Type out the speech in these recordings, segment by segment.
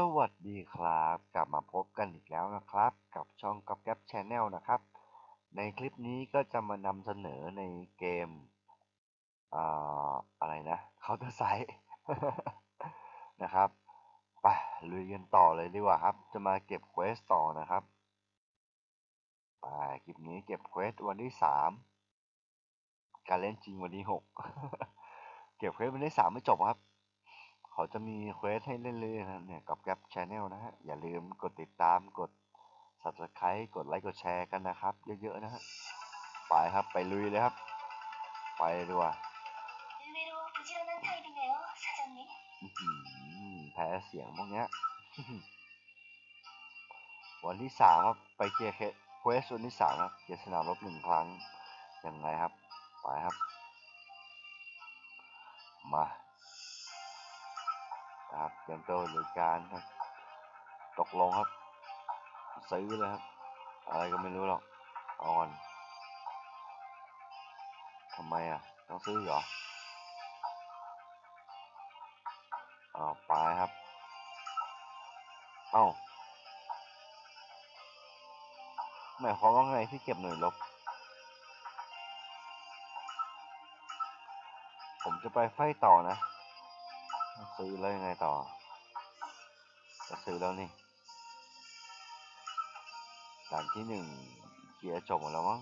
สวัสดีครับ กลับมาพบกันอีกแล้วนะครับ กับช่องก๊อปแก๊ปชาแนลนะครับ ในคลิปนี้ก็จะมานำเสนอในเกมอ่าอะไรนะ Counter Strike นะครับไปลุยกันต่อเลยดีกว่าครับ จะมาเก็บเควสต่อนะครับไปคลิปนี้เก็บเควสวันที่สามการเล่นจริงวันที่หกเก็บเควสวันที่สามไม่จบครับ เขาจะมีเควสให้เรื่อยๆนะเนี่ยกับแกลบชแนลนะฮะ อย่าลืมกดติดตามกด subscribe กดไลค์กดแชร์กันนะครับ เยอะๆนะฮะไปครับไปลุยเลยครับ ไปเลยดีกว่าแพ้เสียงพวกเนี้ย วันที่สามครับไปเจเคเควสวันที่สามครับเจสนามลบหนึ่งครั้งยังไงครับ ไปครับ มา ครับเตรียมตัวหรือการครับ ตกลงครับ ซื้อเลยครับ อะไรก็ไม่รู้หรอกอ่อนทำไมอะ ต้องซื้อเหรออาไปครับ เอ้าหมายความว่าไงที่เก็บหน่วยลบ ผมจะไปไฟต่อนะ ซื้อแล้วยังไงต่อจะซื้อแล้วนี่ด่านที่หนึ่งเคลียร์จบหมดแล้วมั้ง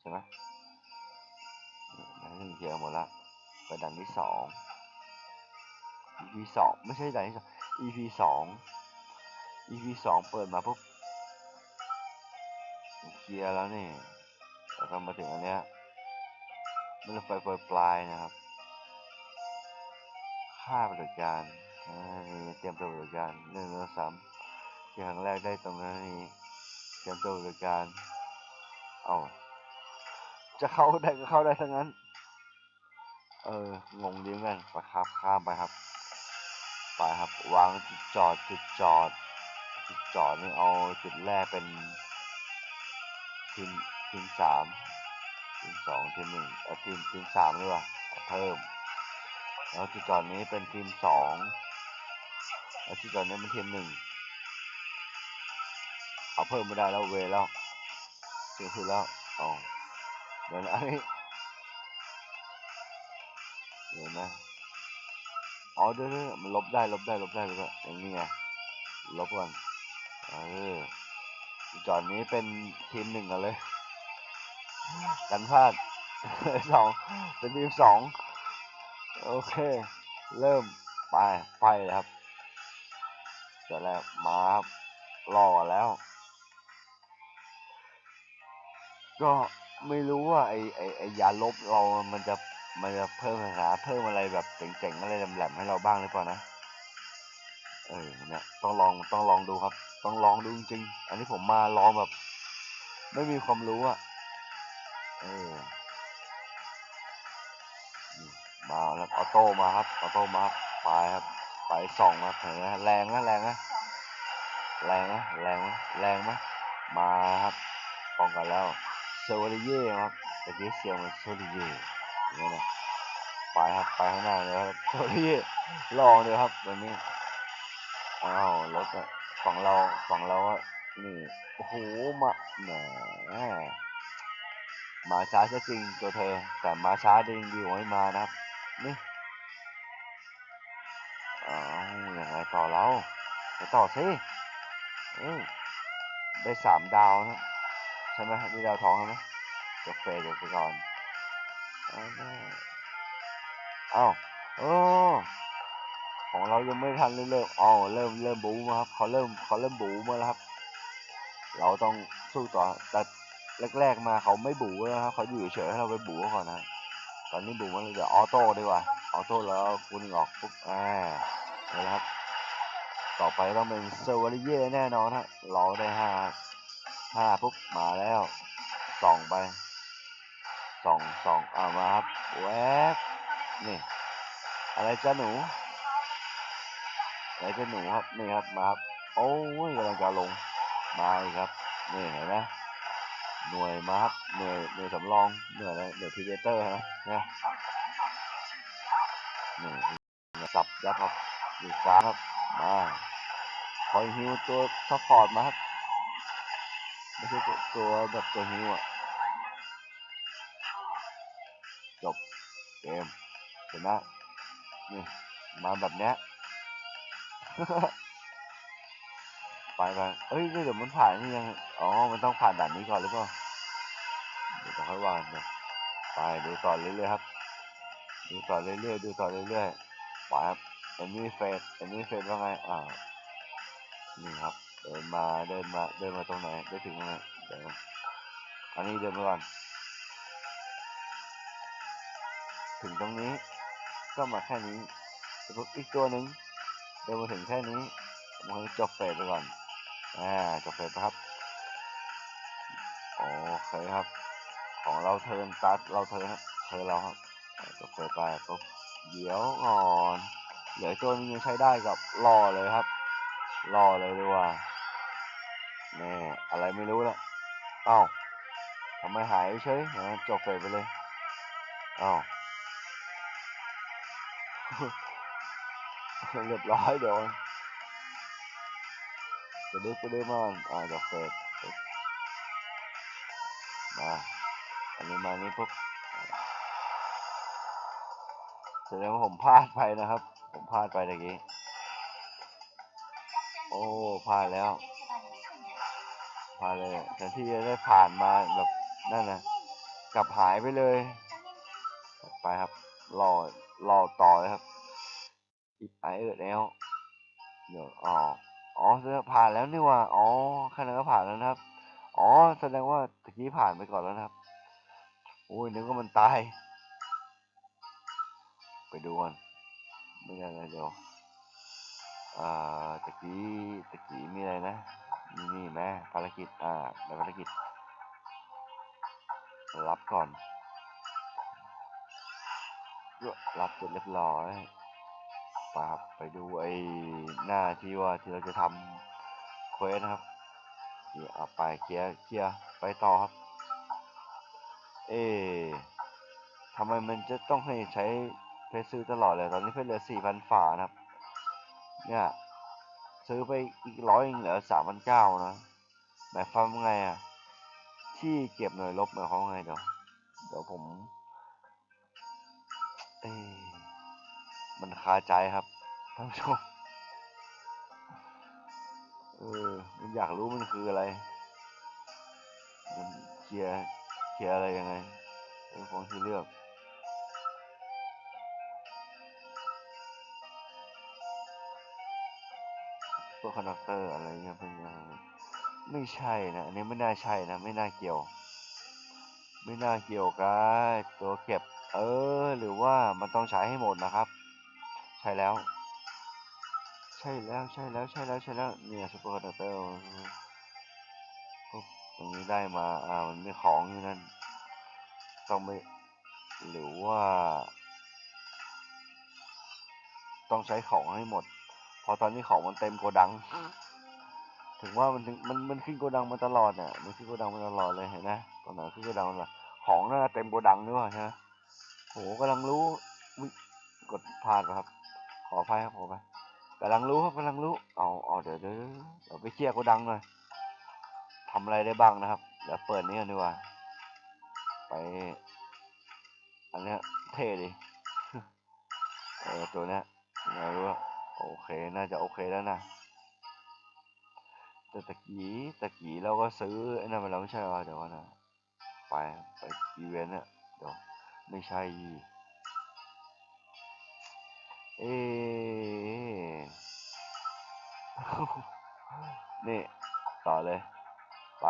ใช่ไหมด่านที่หนึ่งเคลียร์หมดละไปด่านที่สอง EP สองไม่ใช่ด่านที่สอง EP สอง EP สองเปิดมาปุ๊บเคลียร์แล้วนี่แล้วก็มาถึงอันเนี้ยไม่รถไฟปลายปลายนะครับ ค่าบริการนี่เตรียมตัวบริการหนึ่งสามที่ครั้งแรกได้ตรงนั้นนี่เตรียมตัวบริการเอาจะเข้าได้ก็เข้าได้ทั้งนั้น เอองงดีเหมือนกันไปครับข้ามไปครับ ไปครับวางจุดจอดจุดจอดจุดจอดนี่เอาจุดแรกเป็นทีมทีมสามทีมสองทีมหนึ่งเอาทีมทีมสามดีกว่าเพิ่ม แล้วจุดจอดนี้เป็นทีมสองแล้วจุดจอดนี้เป็นทีมหนึ่งเอาเพิ่มไม่ได้แล้วเวแล้วเสียคือแล้วอ๋อเดี๋ยวนะอันนี้เดี๋ยวนะอ๋อเดี๋ยวมันลบได้ลบได้ลบได้ลบได้อย่างนี้ไงลบก่อนเออจุดจอดนี้เป็นทีมหนึ่งกันเลย กันพลาดสองเป็นทีมสอง โอเค เริ่มไปไปเลยครับเสร็จแล้วมาครับรอแล้ว ก็ไม่รู้ว่าไอไอไอยาลบเรา มันจะมันจะเพิ่มหาเพิ่มอะไรแบบเจ๋งๆอะไรแหลมๆให้เราบ้างหรือเปล่านะ เออเนี่ยต้องลองต้องลองดูครับ ต้องลองดูจริงๆอันนี้ผมมาลองแบบ ไม่มีความรู้อะเออ มาแล้วออโต้มาครับออโต้มาครับไปครับไปส่องมาเห็นไหมแรงนะแรงนะแรงนะแรงนะแรงไหมมาครับป้องกันแล้วเซอร์วริเย่ครับตะกี้เสียงมันเซอร์วริเย่นี้นะไปครับไปข้างหน้าเลยครับเซอร์วริเย่ลองเลยครับวันนี้อ้าวรถฝั่งเราฝั่งเราอะนี่โอ้โหมาแหมมาช้าซะจริงตัวเธอ แต่มาช้าดีดีกว่าไม่มานะครับ นี่อ้าวยังไงต่อเราไปต่อสิได้สามดาวนะใช่ไหมนี่ดาวทองใช่ไหมกาแฟเดี๋ยวไปก่อนเอาแน่เอาโอ้ของเรายังไม่ทันเลยเริ่มอ๋อเริ่มเริ่มบูมาครับเขาเริ่มเขาเริ่มบูมาแล้วครับ เราต้องสู้ต่อแต่แรกๆมาเขาไม่บูแล้วครับเขาอยู่เฉยให้เราไปบูก่อนนะ ตอนนี้บูมันเดี๋ยวออโต้ดีกว่า ออโต้แล้วคุณออกปุ๊บ อ่านี่นะครับ ต่อไปต้องเป็นเซอร์วริเย่แน่นอนฮะราได้ห้าห้าปุ๊บ มาแล้วส่องไปส่องส่องเอามาครับแวบนี่ อะไรจ้าหนู อะไรจ้าหนูครับ นี่ครับ มาครับ โอ้ยกำลังจะลง มาครับ นี่เห็นไหม หน่วยมาครับหน่วยหน่วยสำรองหน่วยอะไรหน่วยพีเดเตอร์นะนะนี่สับยับครับดีฟ้าครับมาคอยฮิวตัวซัพพอร์ตมาครับไม่ใช่ตัวตัวแบบตัวฮิวอะจบเกมเห็นไหมนี่มาแบบเนี้ย ไปไปเอ้ยเดี๋ยวมันผ่านนี่ยัง อ๋อ มันต้องผ่านด่านนี้ก่อนหรือเปล่า เดี๋ยวจะค่อยวางเลยไปดูต่อเรื่อยๆครับ ดูต่อเรื่อยๆ ดูต่อเรื่อยๆ ไปครับเอ็นนี่เฟสเอ็นนี่เฟสว่าไง อ่า นี่ครับ เดินมา เดินมา เดินมาตรงไหน ได้ถึงตรงไหนเดี๋ยวอันนี้เดินมาก่อน ถึงตรงนี้ ก็มาแค่นี้แต่พวอีกตัวหนึ่งเดินมาถึงแค่นี้ผมจบเฟสไปก่อน อ่าจบเฟสไปครับ โอเคครับ ของเราเทิร์นตัดเราเทิร์นเทิร์นเราครับอ่าจบเฟสไปปุ๊บเดี๋ยวก่อนเหลือตัวนี้ยังใช้ได้กับรอเลยครับ รอเลยดีกว่าแน่อะไรไม่รู้ละเอ้าทำไมหายเฉยนะจบเฟสไปเลยเอ้าเรียบร้อยโดนก ระดึ๊บกระดึ๊บมาก่อนอ่าจบเสปุ๊บมาอันนี้มานี่ปุ๊บแสดงว่าผมพลาดไปนะครับ ผมพลาดไปตะกี้โอ้พลาดแล้วพลาดเลยแทนที่จะได้ผ่านมาแบบนั่นนะกลับหายไปเลย ไปครับรอรอต่อเลยครับอีกไอเอิดแล้วเดี๋ยวอ๋อ อ๋อแสดงว่าผ่านแล้วนี่ว่า อ๋อแค่นั้นก็ผ่านแล้วนะครับ อ๋อ แสดงว่าตะกี้ผ่านไปก่อนแล้วนะครับ โอ้ยนึกว่ามันตาย ไปดูกันไม่ได้เลยเดี๋ยว อ่า ตะกี้ ตะกี้มีอะไรนะ นี่นี่แม่ภารกิจ อ่าในภารกิจ รับก่อน รับเสร็จเรียบร้อย ครับไปดูไอ้หน้าที่ว่าที่เราจะทำเควสนะครับนี่เอาไปเคลียร์เคลียร์ไปต่อครับ เอ๊ะทำไมมันจะต้องให้ใช้เพชรซื้อตลอดเลย ตอนนี้เพชรเหลือสี่พันฝานะครับ เนี่ยซื้อไปอีกร้อยเหลือสามพันเก้านะหมายความไงอะ ที่เก็บหน่วยลบหมายความว่าไงเดี๋ยวเดี๋ยวผม เอ๊ะ มันคาใจครับท่านผู้ชมเออมันอยากรู้มันคืออะไร มันเคลียร์เคลียร์อะไรยังไงเป็นของที่เลือกพวกคอนดักเตอร์อะไรเงี้ยเป็นยังไงไม่ใช่นะอันนี้ไม่น่าใช่นะไม่น่าเกี่ยว ไม่น่าเกี่ยวกับตัวเก็บ เออ หรือว่ามันต้องใช้ให้หมดนะครับ ช่แล้ว ใช่แล้วใช่แล้วใช่แล้วใช่แล้วเนี่ยซูเปอร์คอนดักเตอร์ปุ๊บตรงนี้ได้มาอ่ามันมีของอยู่นั่นต้องไปหรือว่า ต้องใช้ของให้หมดเพราะตอนนี้ของมันเต็มโกดัง ถึงว่ามันถึงมันมันขึ้นโกดังมาตลอดเนี่ยมันขึ้นโกดังมาตลอดเลยเห็นไหมตอนไหนขึ้นโกดังมาของน่าเต็มโกดังด้วยใช่ไหมโหกำลังรู้อุ๊ยกดพลาดไปครับข ออภัยครับขออภัยกำลังรู้ครับกำลังรู้เอาเอาเดี๋ยวเดี๋ยวเดี๋ยวไปเคลียร์โกดังหน่อยทำอะไรได้บ้างนะครับเดี๋ยวเปิดนี้กันดีกว่า ไป อันเนี้ยเท่ดิเออตัวเนี้ยไงรู้ว่าโอเคน่าจะโอเคแล้วนะแต่ตะกี้ตะกี้เราก็ซื้อไอ้นั่นมาแล้วไม่ใช่เหรอเดี๋ยวก่อนะไปไปอีเวนต์เนี่ยเดี๋ยวไม่ใช่ อ๊ะนี่ ต่อเลย ไป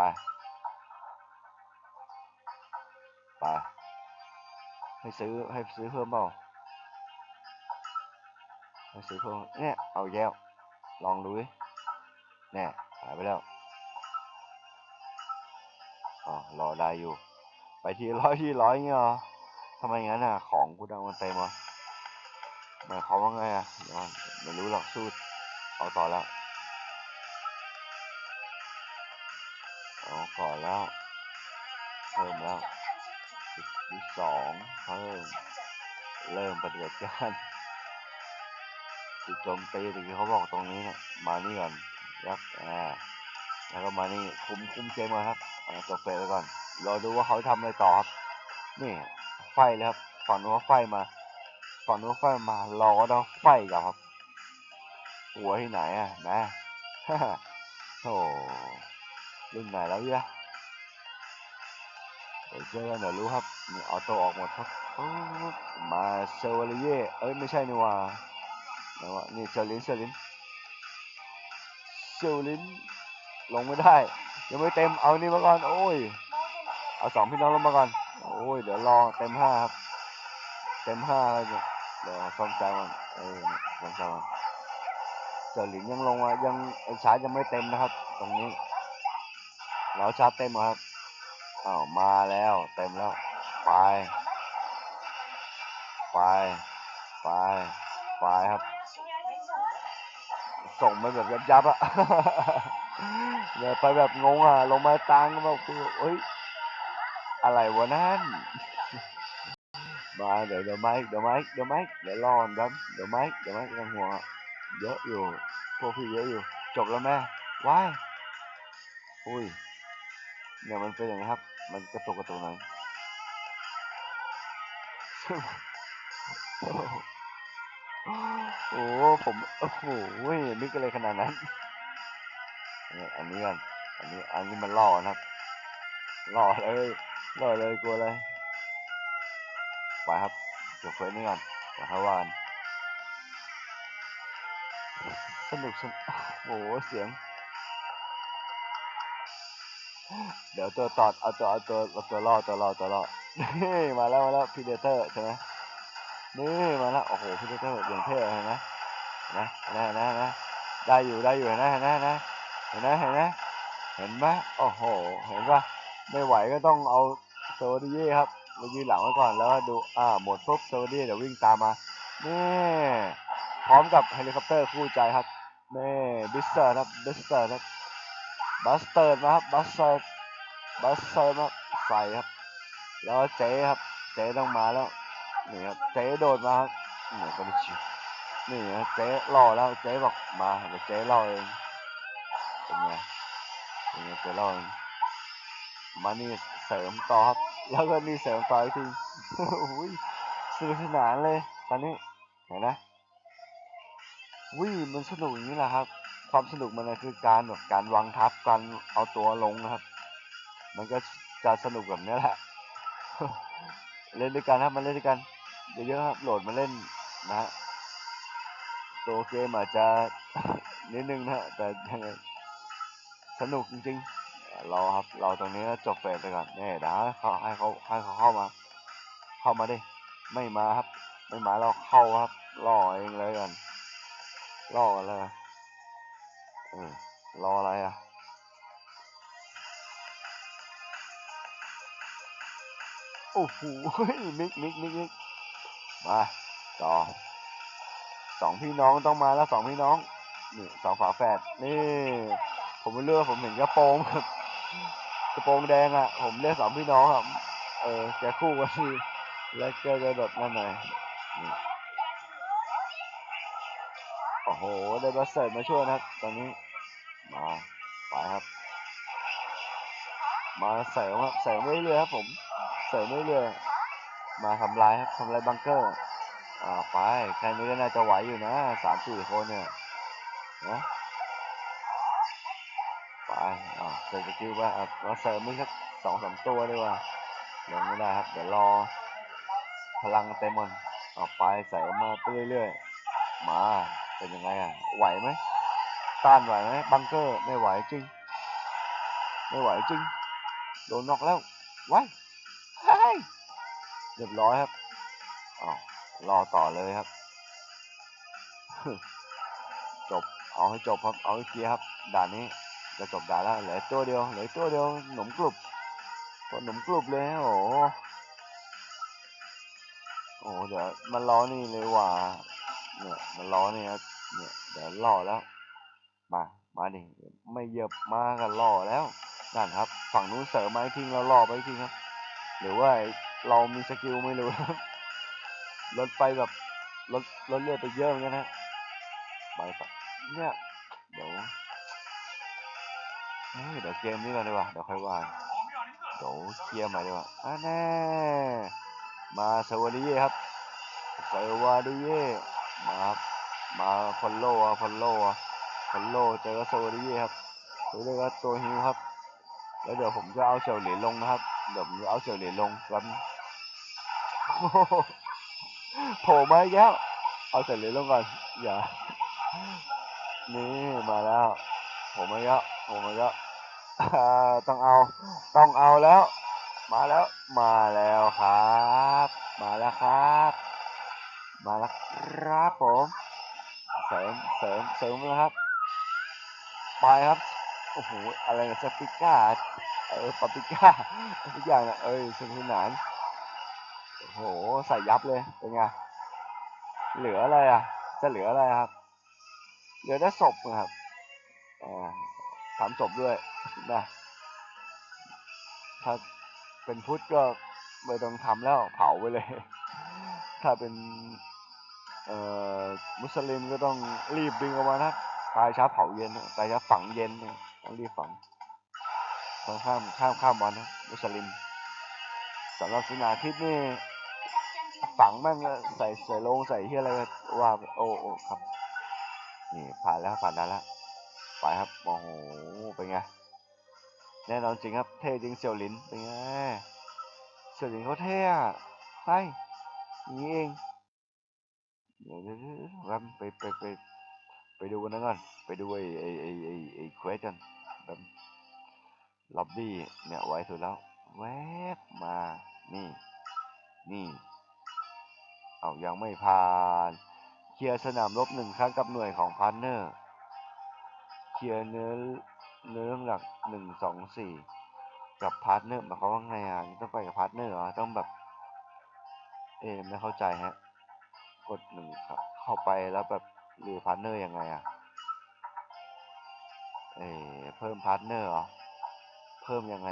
ไป ให้ซื้อให้ซื้อเพิ่มเปล่าให้ซื้อเพิ่มเนี่ยเอาแล้ว ลองดูดิเนี่ยหายไปแล้วอ๋อรอได้อยู่ ไปทีร้อยทีร้อยเงี้ยเหรอทำไมงั้นอะ ของกูดังมันเต็มอะ หมายความว่าไงอะไม่รู้หรอกสู้เอาต่อแล้วเอาก่อนแล้วเพิ่มแล้วจุดที่สองเพิ่มเริ่มปฏิบัติการจุดโจมตีตะกี้เขาบอกตรงนี้เนี่ยมานี่ก่อนครับอ่าแล้วก็มานี่คุมคุมเกมก่อนครับอ่าจบเฟสไปก่อนรอดูว่าเขาทำอะไรต่อครับ นี่ไฟเลยครับฝั่งนู้นก็ไฟมา ฝั่งนู้นไฟมารอแล้วไฟกับครับ หัวที่ไหนอะนะโอ้รุ่นไหนแล้วเนี่ยเดี๋ยวเจอกันเดี๋ยวรู้ครับนี่ออโต้ออกหมดครับมาเซอร์วาเลเย่เอ้ยไม่ใช่นี่ว่าไหนวะนี่เซอร์ลินเซอร์ลินเซอร์ลินลงไม่ได้ ยังไม่เต็มเอานี่มาก่อนโอ้ยเอาสองพี่น้องลงมาก่อนโอ้ยเดี๋ยวรอเต็มห้าครับ เต็มห้าแล้วเนี่ย เดี๋ยวซ่อมแซมก่อนเออเนี่ยซ่อมแซมก่อนเจอหลินยังลงมายังไอ้ชาร์จยังไม่เต็มนะครับ ตรงนี้แล้วชาร์จเต็มครับอ้าวมาแล้วเต็มแล้วไปไปไปไปครับ ส่งไปแบบยับยับๆอะเนี่ยไปแบบงงอะลงมาตังแบบคือเอ้ยอะไรวะนั่น เดี๋ยวเดี๋ยวไมค์เดี๋ยวไมค์เดี๋ยวไมค์เดี๋ยวรอนครับเดี๋ยวไมค์เดี๋ยวไมค์กำลังห่วเยอะอยู่พวกพี่เยอะอยู่ จบแล้วแม่ว้ายอุ้ยเนี่ยมันเป็นอย่างนี้ครับ มันกระตุกกระตุกหน่อยโอ้โหผมโอ้โหนึกอะไรขนาดนั้นเนี่ยอันนี้กันอันนี้อันนี้มันล่อนะครับล่อเลยล่อเลยกลัวเลย ไปครับจบเฟซนี้ก่อนเดี๋ยวเขาว่ากันสนุกสนุกโอ้โหเสียง เดี๋ยวตัวตอดเอาตัวเอาตัวเอาตัวล่อตัวล่อตัวล่อนี่มาแล้วมาแล้วพีเดเตอร์ใช่ไหมนี่มาแล้วโอ้โหพีเดเตอร์อย่างเท่เห็นไหมนะนะนะนะได้อยู่ได้อยู่เห็นไหมเห็นไหมเห็นไหมเห็นไหมเห็นไหมโอ้โหเห็นปะไม่ไหวก็ต้องเอาโซดีเย่ครับ มายืนหลังไว้ก่อนแล้วก็ดูอ่าหมดปุ๊บโซดี้เดี๋ยววิ่งตามมานี่พร้อมกับเฮลิคอปเตอร์คู่ใจครับนี่บิสเตอร์ครับบิสเตอร์ครับบัสเตอร์มาครับบัสเตอร์บัสเซอร์มาใส่ครับ แล้วเจ๊ครับเจ๊ต้องมาแล้วนี่ครับเจ๊โดดมาครับนี่ก็ไม่ชิวนี่ครับเจ๊รอแล้วเจ๊บอกมาเดี๋ยวเจ๊รอเองเป็นไงเป็นไงเจ๊รอเองมานี่เสริมต่อครับ แล้วก็นี่เสริมต่ออีกทีโอ้ยสนุกสนานเลย ตอนนี้เห็นนะวิ่งมันสนุกอย่างนี้แหละครับ ความสนุกมันนะคือการแบบการวางทับการเอาตัวลงนะครับ มันก็จะสนุกแบบนี้แหละเล่นด้วยกันครับมาเล่นด้วยกันเยอะๆครับโหลดมาเล่นนะฮะตัวเกมอาจจะนิดนึงนะฮะแต่ยังไงสนุกจริงๆ รอครับรอตรงนี้แล้วจบเฟสไปก่อนนี่เดี๋ยวให้เขาให้เขาให้เขาเข้ามา เข้ามาดิไม่มาครับ ไม่มาเราเข้าครับล่อเองเลยกันล่อกันเลยเออรออะไรอะโอ้โหมิกมิกมิกมิกมาต่อสองพี่น้องต้องมาแล้วสองพี่น้องนี่สองฝาแฝดนี่ผมไม่เลือกผมเห็นกระโปรงครับ กระโปรงแดงอะ ผมเรียกสองพี่น้องครับเออแกคู่กันที่แล้วแกจะแบบนั่นหน่อยโอ้โห ได้บัสเซอร์มาช่วยนะครับ ตอนนี้ มาไปครับ มาเสริมครับเสริมเรื่อยๆครับผมเสริมเรื่อยๆมาทำลายครับทำลายบังเกอร์อ่าไปแค่นี้ก็น่าจะไหวอยู่นะสามสี่คนเนี่ยนะ อ่าเสร็จสกิลไปอะมาเสริมอีกสักสองสามตัวดีกว่าลงไม่ได้ครับ เดี๋ยวรอ พลังเต็มมันออกไปเสริมาไปเรื่อยๆ มาเป็นยังไงอะ ไหวไหมต้านไหวไหมบังเกอร์ไม่ไหวจริง ไม่ไหวจริง โดนน็อกแล้วว้ายเฮ้ยเรียบร้อยครับอ้าวรอต่อเลยครับ จบ เอาให้จบครับ เอาให้เคลียร์ครับ ด่านนี้ จะจบด่าแล้วเหลือตัวเดียวเหลือตัวเดียวหนุ่มกรุบตัวหนุ่มกรุบเลยโอ้โหโอ้โหเดี๋ยวมันล้อนี่เลยว่ะเนี่ยมันล้อนี่ครับเนี่ยเดี๋ยวล่อแล้ว มามาดิไม่เหยียบมากันล่อแล้วนั่นครับ ฝั่งนู้นเสริมไม้ทิ้งแล้วล่อไปทิ้งครับ หรือว่าเรามีสกิลไม่รู้ครับลดไปแบบลดลดเลือดไปเยอะเหมือนกันนะไปต่อเนี่ยเดี๋ยว เดี๋ยวเกมนี้ก่อนดีกว่าเดี๋ยวค่อยว่าเดี๋ยวเคลียร์ใหม่ดีกว่าอะแน่มาสวัสดีครับสวัสดีมาครับมาพอลโลอะพอลโลอะพอลโล่เจอสวัสดีครับตัวเรียกว่าตัวฮิวครับ แล้วเดี๋ยวผมจะเอาเสี่ยวเหรียลงนะครับเดี๋ยวผมจะเอาเสี่ยวเหรียลงครับโผล่มาแล้วเอาเสี่ยวเหรียลงก่อนอย่านี่มาแล้วผล่มาแล้วผล่มาแล้วอ่า ต้องเอา ต้องเอาแล้ว มาแล้ว มาแล้วครับ มาแล้วครับ มาแล้วครับผม เสริม เสริม เสริมนะครับ ไปครับ โอ้โห อะไรนะสปิก้า เออปาปิก้าทุกอย่างนะเอ้ยสนุกสนาน โอ้โห ใส่ยับเลย เป็นไง เหลืออะไรอะ จะเหลืออะไรครับ เหลือแต่ศพนะครับ อ่า สามศพด้วยนะถ้าเป็นพุทธก็ไม่ต้องทำแล้วเผาไปเลย ถ้าเป็นมุสลิมก็ต้องรีบดึงออกมานะตายช้าเผาเย็นตายช้าฝังเย็นต้องรีบฝังต้องข้ามข้ามข้ามวันนะมุสลิมสำหรับศาสนาทิศนี่ฝังแม่งใส่ใส่ลงใส่เฮียอะไรว่าโอ้โอ้ครับ นี่ผ่านแล้วผ่านแล้ว ไปครับ โอ้โห เป็นไง แน่นอนจริงครับ เท่จริงเสี่ยวหลิน เป็นไง เสี่ยวหลินเขาเท่อะใช่นี้เองเดี๋ยวเดี๋ยวเดี๋ยวแป๊บไปไปไปไปดูกันนะก่อน ไปดูไอ้ไอ้ไอ้ไอ้ไอเควสกันแบบล็อบบี้เนี่ยไว้สุดแล้ว แวบมา นี่ นี่ เอายังไม่ผ่าน เคลียร์สนามรบหนึ่งครั้งกับหน่วยของพาร์เนอร์ เคลียร์เนื้อเนื้อหลักหนึ่งสองสี่กับพาร์ทเนอร์หมายความว่าไงอะต้องไปกับพาร์ทเนอร์เหรอต้องแบบ เอ๊ไม่เข้าใจฮะ กดหนึ่งครับ เข้าไปแล้วแบบหรือพาร์ทเนอร์ยังไงอะเอ๊เพิ่มพาร์ทเนอร์เหรอเพิ่มยังไง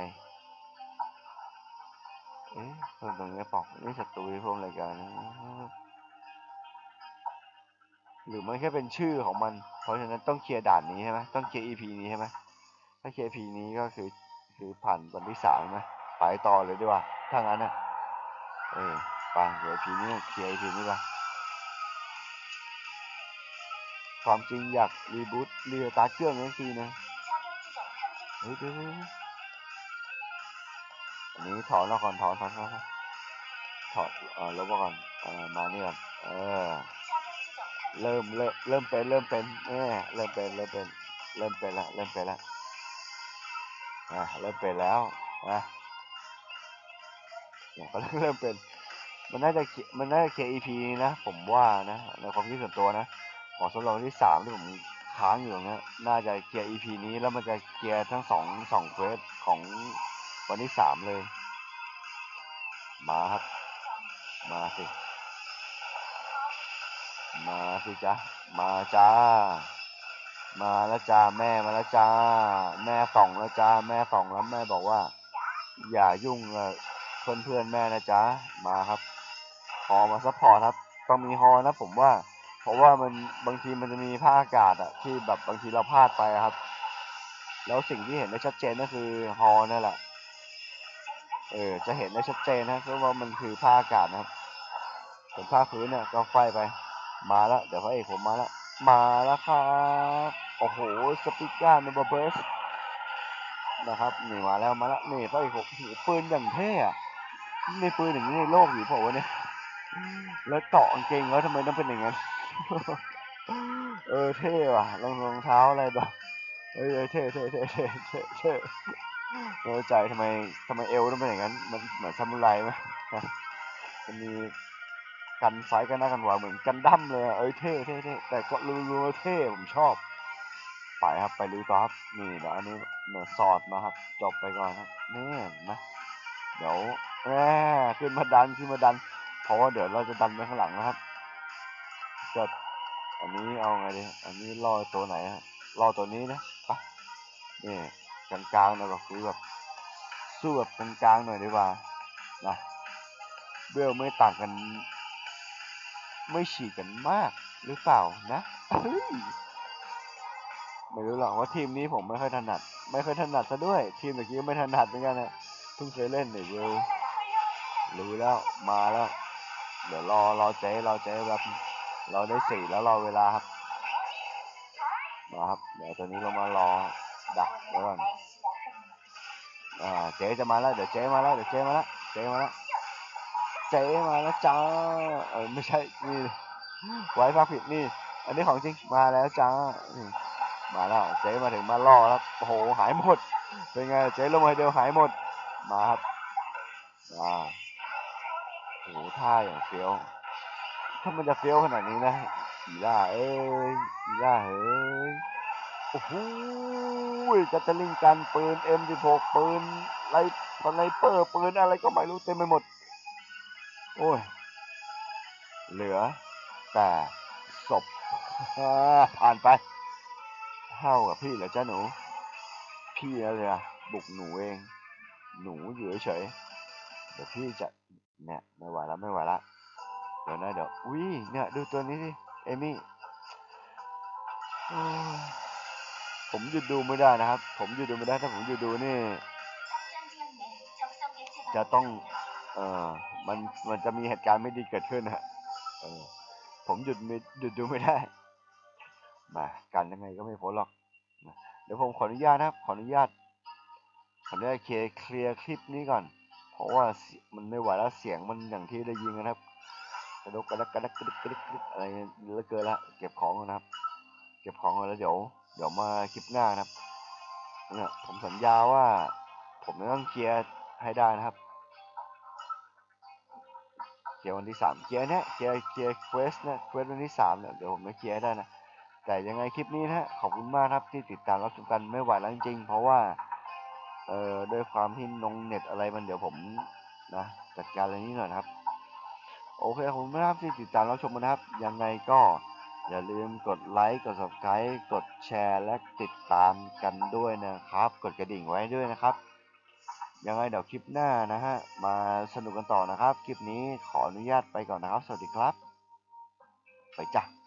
เอ๊ะเพิ่มตรงนี้ปล่านี่ศัตรูเพิ่มรายการนะ หรือมันแค่เป็นชื่อของมัน เพราะฉะนั้นต้องเคลียร์ด่านนี้ใช่ไหมต้องเคลียร์ EP นี้ใช่ไหมถ้าเคลียร์ EP นี้ก็คือคือผ่านวันที่สามนะไปต่อเลยดีกว่าถ้างั้นนะเออไปเดี๋ยว EP นี้เคลียร์ EP นี้ไปความจริงอยากรีบูตเรือตาเครื่องนั่นทีนะเฮ้เฮ้ยอันนี้ถอนแล้วก่อนถอนถอนถอนถอนเออลบก่อนเออมาเนี่ยเออ เริ่มเริ่มเริ่มเป็นเริ่มเป็นเออเริ่มเป็นเริ่มเป็นเริ่มเป็นละเริ่มเป็นละอะเริ่มเป็นแล้วนะเนี่ยก็เริ่มเป็น มันน่าจะมันน่าจะเค EP นี้นะ ผมว่านะในความคิดส่วนตัวนะขอสำรองที่สามที่ผมค้างอยู่ตรงเนี้ยน่าจะเคลียร์ EP นี้แล้วมันจะเคลียร์ทั้งสองสองเควสของวันที่สามเลย มาครับ มาสิ มาสิจ้ามาจ้า มาแล้วจ้าแม่มาแล้วจ้า แม่ส่องแล้วจ้า แม่ส่องแล้วแม่บอกว่า อย่ายุ่งกับเพื่อนเพื่อนแม่นะจ๊ะมาครับฮอมาซัพพอร์ตครับ ต้องมีฮอนะผมว่า เพราะว่ามันบางทีมันจะมีภาคอากาศอะที่แบบบางทีเราพลาดไปครับ แล้วสิ่งที่เห็นได้ชัดเจนก็คือฮอนั่นแหละเออจะเห็นได้ชัดเจนนะเพราะว่ามันคือภาคอากาศนะครับส่วนภาคพื้นเนี่ยก็ไฟไป มาแล้ว เดี๋ยวพระเอกผมมาแล้ว มาแล้วครับ โอ้โห สปิก้าเนบอเบิร์สนะครับนี่มาแล้วมาแล้วนี่พระเอกผมโอ้โหปืนอย่างเท่อะมีปืนอย่างนี้ในโลกอยู่เปล่าวะเนี่ย แล้วเกาะกางเกงแล้วทำไมต้องเป็นอย่างนั้น เออเท่ว่ะรองรองเท้าอะไรแบบเอ้ยเอ้ยเท่เท่เท่เท่เท่เท่เข้าใจทำไมทำไมเอวต้องเป็นอย่างนั้น มันเหมือนซามูไรไหมมันมี กันซ้ายกันหน้ากันขวาเหมือนกันดั้มเลยเอ้ยเท่เท่เท่แต่ก็รู้ๆว่าเท่ผมชอบ ไปครับไปลุยต่อครับนี่เดี๋ยวอันนี้เนี่ยสอดมาครับ จบไปก่อนครับนี่นะเดี๋ยวแหมขึ้นมาดันขึ้นมาดัน เพราะว่าเดี๋ยวเราจะดันไปข้างหลังนะครับจะอันนี้เอาไงดีอันนี้ล่อตัวไหนฮะล่อตัวนี้นะไปนี่กลางๆหน่อยก็คือแบบสู้แบบกลางๆหน่อยดีกว่านะเบลไม่ต่างกัน ไม่ฉีกกันมากหรือเปล่านะเฮ้ยไม่รู้หรอกว่าทีมนี้ผมไม่ค่อยถนัด ไม่ค่อยถนัดซะด้วย ทีมตะกี้ไม่ถนัดเหมือนกันนะเพิ่งเคยเล่นเนี่ยเว้ยรู้แล้วมาแล้ว เดี๋ยวรอรอเจ๊รอเจ๊แบบเราได้สี่แล้วรอเวลาครับมาครับเดี๋ยวตอนนี้เรามารอดักไว้ก่อนอ่าเจ๊จะมาแล้วเดี๋ยวเจ๊มาแล้วเดี๋ยวเจ๊มาแล้วเจ๊มาแล้ว เจ๊มาแล้วจ้า เออไม่ใช่ นี่ ไว้พักผิดนี่ อันนี้ของจริง มาแล้วจ้า มาแล้ว เจ๊มาถึงมาล่อแล้ว โอ้โห หายหมด เป็นไง เจ๊ลงมาเดียวหายหมด มาครับ มาโอ้โหท่าอย่างเฟี้ยว ถ้ามันจะเฟี้ยวขนาดนี้นะอีล่าเอ้ยอีล่าเฮ้ย โอ้โหกัตเตลิงกันปืน M16 ปืนไรสไนเปอร์ปืนอะไรก็ไม่รู้เต็มไปหมด โอ้ย เหลือ แต่ศพผ่านไปเท่ากับพี่เหรอจ้าหนู พี่อะไรอะบุกหนูเอง หนูอยู่เฉยเดี๋ยวพี่จะเนี่ยไม่ไหวแล้วไม่ไหวแล้วเดี๋ยวนะเดี๋ยวอุ้ยเนี่ยดูตัวนี้ดิเอมี่ผมหยุดดูไม่ได้นะครับ ผมหยุดดูไม่ได้ถ้าผมหยุดดูนี่ จะต้อง เอ่อ มันมันจะมีเหตุการณ์ไม่ดีเกิดขึ้นฮะเออผมหยุดไม่หยุดดูไม่ได้ มากันยังไงก็ไม่พ้นหรอกเดี๋ยวผมขออนุญาตนะครับ ขออนุญาตขออนุญาตเคลียร์เคลียร์คลิปนี้ก่อน เพราะว่ามันไม่ไหวแล้วเสียงมันอย่างที่ได้ยินนะครับกระดกกระดักกระดักกระดิกกระดิกกระดิกอะไรเลือเกินละเก็บของก่อนะครับ เก็บของก่อนแล้วเดี๋ยว เดี๋ยวมาคลิปหน้านะครับเนี่ยผมสัญญาว่า ผมจะต้องเคลียร์ให้ได้นะครับ เคลียร์วันที่สามเคลียร์เนี้ยเคลียร์เคลียร์เควสเนี่ยเควสวันที่สามเนี่ยเดี๋ยวผมจะเคลียร์ได้นะแต่ยังไงคลิปนี้นะฮะขอบคุณมากครับที่ติดตามรับชมกันไม่ไหวแล้วจริงๆเพราะว่าเอ่อด้วยความที่นงเน็ตอะไรมันเดี๋ยวผมนะจัดการอะไรนี้หน่อยนะครับ โอเคขอบคุณมากครับที่ติดตามรับชมนะครับ ยังไงก็อย่าลืมกดไลค์กด subscribe กดแชร์และติดตามกันด้วยนะครับ กดกระดิ่งไว้ด้วยนะครับ ยังไงเดี๋ยวคลิปหน้านะฮะ มาสนุกกันต่อนะครับ คลิปนี้ขออนุญาตไปก่อนนะครับ สวัสดีครับ ไปจ้ะ